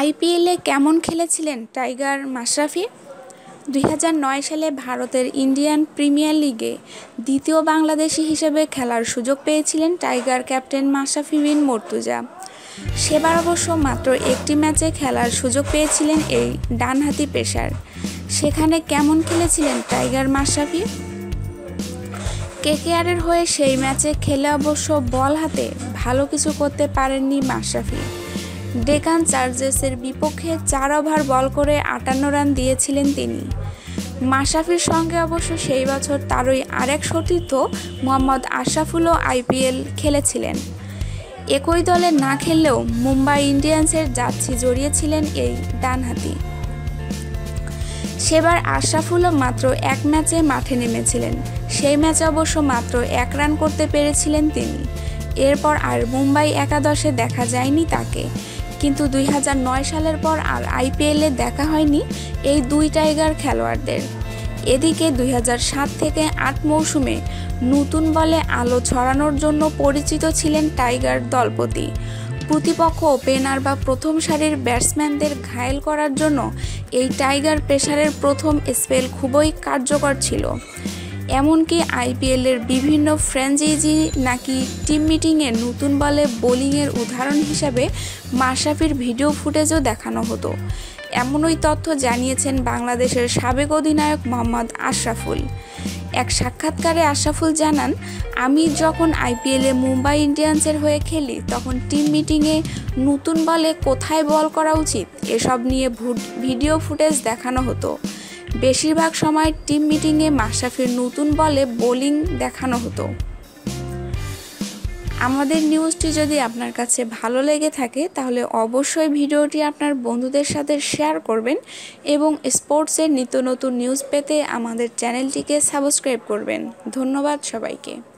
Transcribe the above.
আইপিএলে কেমন খেলেছিলেন টাইগার মাশরাফি? দুই হাজার নয় সালে ভারতের ইন্ডিয়ান প্রিমিয়ার লিগে দ্বিতীয় বাংলাদেশি হিসেবে খেলার সুযোগ পেয়েছিলেন টাইগার ক্যাপ্টেন মাশরাফি বিন মর্তুজা। সেবার অবশ্য মাত্র একটি ম্যাচে খেলার সুযোগ পেয়েছিলেন এই ডানহাতি পেশার সেখানে কেমন খেলেছিলেন টাইগার মাশরাফি? কেকেআরের হয়ে সেই ম্যাচে খেলে অবশ্য বল হাতে ভালো কিছু করতে পারেননি মাশরাফি। ডেকান চার্জেসের বিপক্ষে চার ওভার বল করে আটান্ন রান দিয়েছিলেন তিনি। মাশরাফির সঙ্গে অবশ্য সেই বছর তারই আরেক সতীর্থ মোহাম্মদ আশরাফুলও আইপিএল খেলেছিলেন। একই দলে না খেললেও মুম্বাই ইন্ডিয়ান্সের যাচ্ছি জড়িয়েছিলেন এই ডানহাতি। সেবার আশরাফুলও মাত্র এক ম্যাচে মাঠে নেমেছিলেন। সেই ম্যাচে অবশ্য মাত্র এক রান করতে পেরেছিলেন তিনি। এরপর আর মুম্বাই একাদশে দেখা যায়নি তাকে। কিন্তু দুই হাজার নয় সালের পর আর আইপিএলে দেখা হয়নি এই দুই টাইগার খেলোয়াড়দের। এদিকে দুই হাজার সাত থেকে আট মৌসুমে নতুন বলে আলো ছড়ানোর জন্য পরিচিত ছিলেন টাইগার দলপতি। প্রতিপক্ষ, ওপেনার বা প্রথম সারির ব্যাটসম্যানদের ঘায়েল করার জন্য এই টাইগার প্রেসারের প্রথম স্পেল খুবই কার্যকর ছিল। এমনকি আইপিএলের বিভিন্ন ফ্র্যাঞ্চাইজি নাকি টিম মিটিংয়ে নতুন বলে বোলিংয়ের উদাহরণ হিসাবে মাশরাফির ভিডিও ফুটেজও দেখানো হতো। এমনই তথ্য জানিয়েছেন বাংলাদেশের সাবেক অধিনায়ক মোহাম্মদ আশরাফুল। এক সাক্ষাৎকারে আশরাফুল জানান, আমি যখন আইপিএলে মুম্বাই ইন্ডিয়ান্সের হয়ে খেলি, তখন টিম মিটিংয়ে নতুন বলে কোথায় বল করা উচিত? এসব নিয়ে ভিডিও ফুটেজ দেখানো হতো। বেশিরভাগ সময় টিম মিটিংয়ে মাশরাফির নতুন বলে বোলিং দেখানো হতো। আমাদের নিউজটি যদি আপনার কাছে ভালো লেগে থাকে, তাহলে অবশ্যই ভিডিওটি আপনার বন্ধুদের সাথে শেয়ার করবেন এবং স্পোর্টসের নিত্য নতুন নিউজ পেতে আমাদের চ্যানেলটিকে সাবস্ক্রাইব করবেন। ধন্যবাদ সবাইকে।